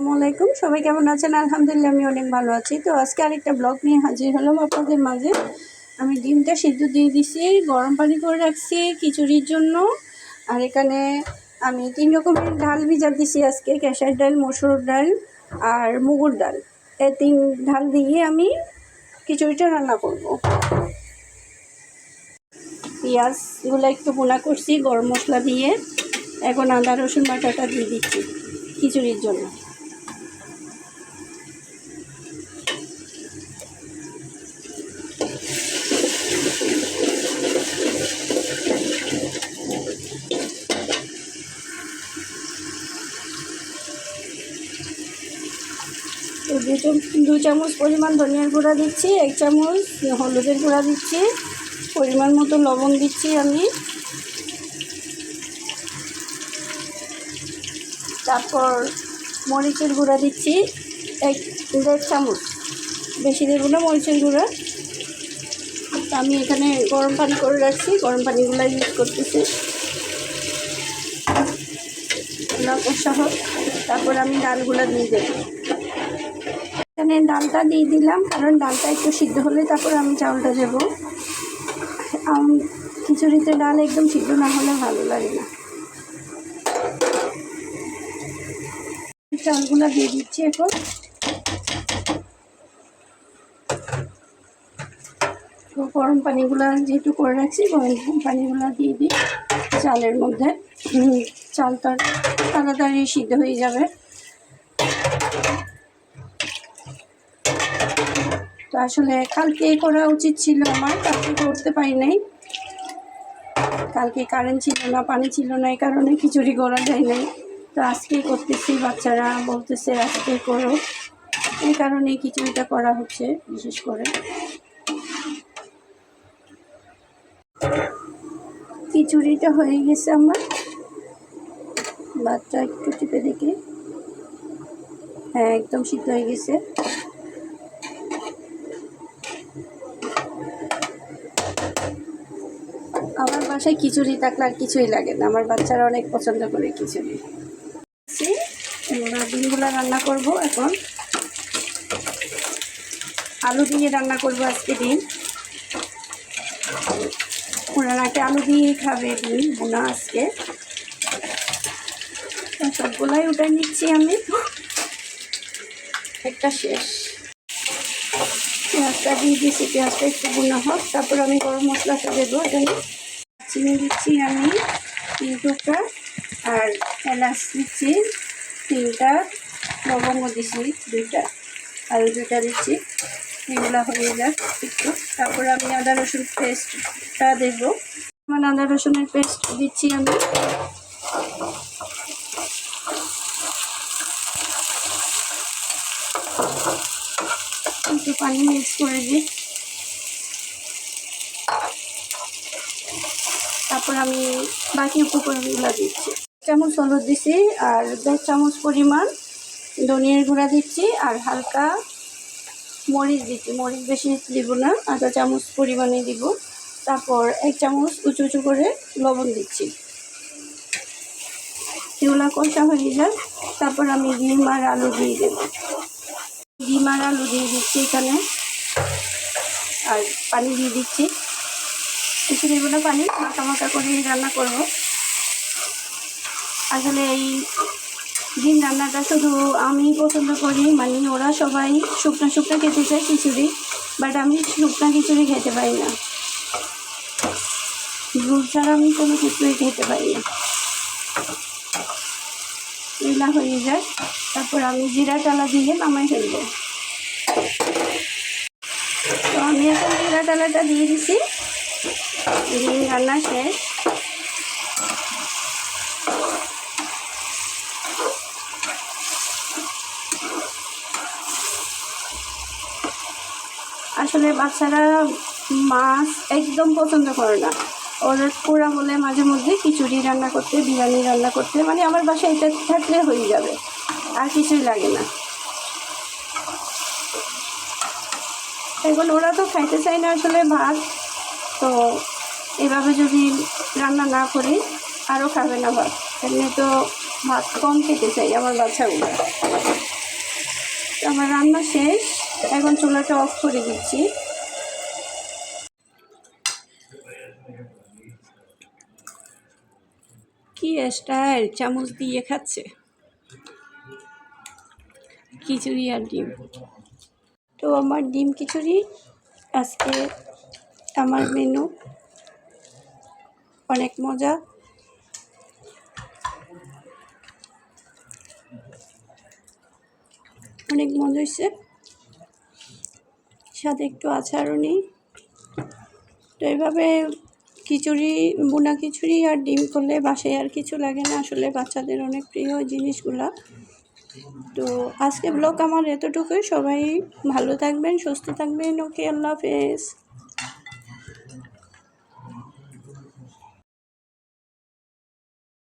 আসসালামাইকুম সবাই কেমন আছেন? আলহামদুলিল্লাহ, আমি অনেক ভালো আছি। তো আজকে আরেকটা ব্লগ নিয়ে হাজির হলাম আপনাদের মাঝে। আমি ডিমটা সিদ্ধ দিয়ে দিছি, গরম পানি করে রাখছি খিচুড়ির জন্য। আর এখানে আমি তিন রকমের ডাল ভিজা দিছি আজকে, ক্যাশার ডাল, মসুর ডাল আর মুগুর ডাল। এই তিন ডাল দিয়ে আমি খিচুড়িটা রান্না করব। পেঁয়াজগুলো একটু বোনা করছি, গরম মশলা দিয়ে। এখন আদা, রসুন বাটাটা দিয়ে দিচ্ছি খিচুড়ির জন্য। দু চাম- দু চামচ পরিমাণ ধনিয়ার গুঁড়া দিচ্ছি, এক চামচ হলুদের গুঁড়া দিচ্ছি, পরিমাণ মতো লবণ দিচ্ছি আমি। তারপর মরিচের গুঁড়া দিচ্ছি, এক দেড় চামচ, বেশি দেবো না মরিচের গুঁড়া। আমি এখানে গরম পানি করে রাখছি, গরম পানিগুলো ইউজ করতেছি। কষা হোক তারপর আমি ডালগুলো দিয়ে দেবো। এখানে ডালটা দিয়ে দিলাম, কারণ ডালটা একটু সিদ্ধ হলে তারপর আমি চাউলটা দেবো। খিচুড়িতে ডাল একদম সিদ্ধ না হলে ভালো লাগে না। চালগুলো দিয়ে দিচ্ছি এখন। গরম পানিগুলো যেহেতু করে রাখছি, গরম পানিগুলো দিয়ে দিই। চালের মধ্যে চালটা তাড়াতাড়ি সিদ্ধ হয়ে যাবে। তো আসলে কালকে করা উচিত ছিল আমার, কালকে করতে পারি নাই। কালকে কারেন্ট ছিল না, পানি ছিল না, এই কারণে খিচুড়ি করা যায় নাই। তো আজকেই করতেছি, বাচ্চারা বলতেছে আজকে করো। এই কারণে খিচুড়িটা করা হচ্ছে, বিশেষ করে। খিচুড়িটা হয়ে গেছে আমার। বাচ্চা একটু টিপে দেখি। হ্যাঁ একদম সিদ্ধ হয়ে গেছে আমার বাসায় খিচুড়ি থাকলে আর কিছুই লাগে না। আমার বাচ্চারা অনেক পছন্দ করে খিচুড়ি। এবার ডিমগুলো রান্না করব এখন। আলু দিয়ে রান্না করব আজকে ডিম। ওনারাকে আলু দিয়ে খাবে ডিম, বোনা আজকে। সবগুলাই উঠে নিচ্ছি আমি। একটা শেষ। পেঁয়াজটা দিয়ে দিচ্ছি পেঁয়াজটা একটু বোনা হোক, তারপর আমি গরম মশলাটা দেবো এখানে। চিনি দিচ্ছি আমি তিন টুকরা। আর এলাচ দিচ্ছি তিনটা। লবঙ্গ দিচ্ছি দুইটা। আর দুইটা দিচ্ছি। এগুলো হয়ে যাক একটু। তারপরে আমি আদা রসুন পেস্টটা দেবো। মানে আদা রসুনের পেস্ট দিচ্ছি আমি। একটু পানি মিক্স করে দিই। তারপর আমি বাকি উপকরণগুলো দিচ্ছি। চামচ হলুদ দিচ্ছি আর দেড় চামচ পরিমাণ ধনিয়ার গুঁড়া দিচ্ছি আর হালকা মরিচ দিচ্ছি। মরিচ বেশি দিব না আধা চামচ পরিমাণে দিব। তারপর এক চামচ উঁচু উঁচু করে লবণ দিচ্ছি। এগুলো কষা হয়ে যায় তারপর আমি ডিম আর আলু দিয়ে দেব। ডিম আর আলু দিয়ে দিচ্ছি এখানে। আর পানি দিয়ে দিচ্ছি। কিছু দেবো পানি, মাখা মাখা করে রান্না করব। আসলে এই ডিম রান্নাটা শুধু আমি পছন্দ করি মানে ওরা সবাই শুকনো শুকনো খেতে চায় খিচুড়ি বাট আমি শুকনো খিচুড়ি খেতে পারি না। দুধ ছাড়া আমি কোনো কিছুই খেতে পারি না। এগুলা হয়ে যায়, তারপর আমি জিরা টালা দিয়ে নামাই ফেলব। তো আমি এখন জিরা টালাটা দিয়ে দিছি। ডিম রান্না শেষ। আসলে বাচ্চারা মাছ একদম পছন্দ করে না। ওরা পুরা বলে মাঝে মধ্যে খিচুড়ি রান্না করতে, বিরিয়ানি রান্না করতে মানে আমার বাসায় এটা থাকলে হয়ে যাবে, আর কিছুই লাগে না। এখন ওরা তো খাইতে চায় না আসলে ভাত। তো এভাবে যদি রান্না না করি, আরও খাবে না ভাত। এমনি তো ভাত কম খেতে চাই আমার বাচ্চাগুলো। আমার রান্না শেষ, এখন চুলাটা অফ করে দিচ্ছি। কি স্টাইল? চামচ দিয়ে খাচ্ছে। খিচুড়ি আর ডিম। তো আমার ডিম খিচুড়ি, আজকে আমার মেনু অনেক মজা। অনেক মজা হয়েছে সাথে একটু আচারও নেই। তো এইভাবে খিচুড়ি, বোনা খিচুড়ি আর ডিম করলে বাসায় আর কিছু লাগে না। আসলে বাচ্চাদের অনেক প্রিয় জিনিসগুলা। তো আজকে ব্লগ আমার এতটুকুই। সবাই ভালো থাকবেন, সুস্থ থাকবেন। ওকে, আল্লাহ হাফেজ।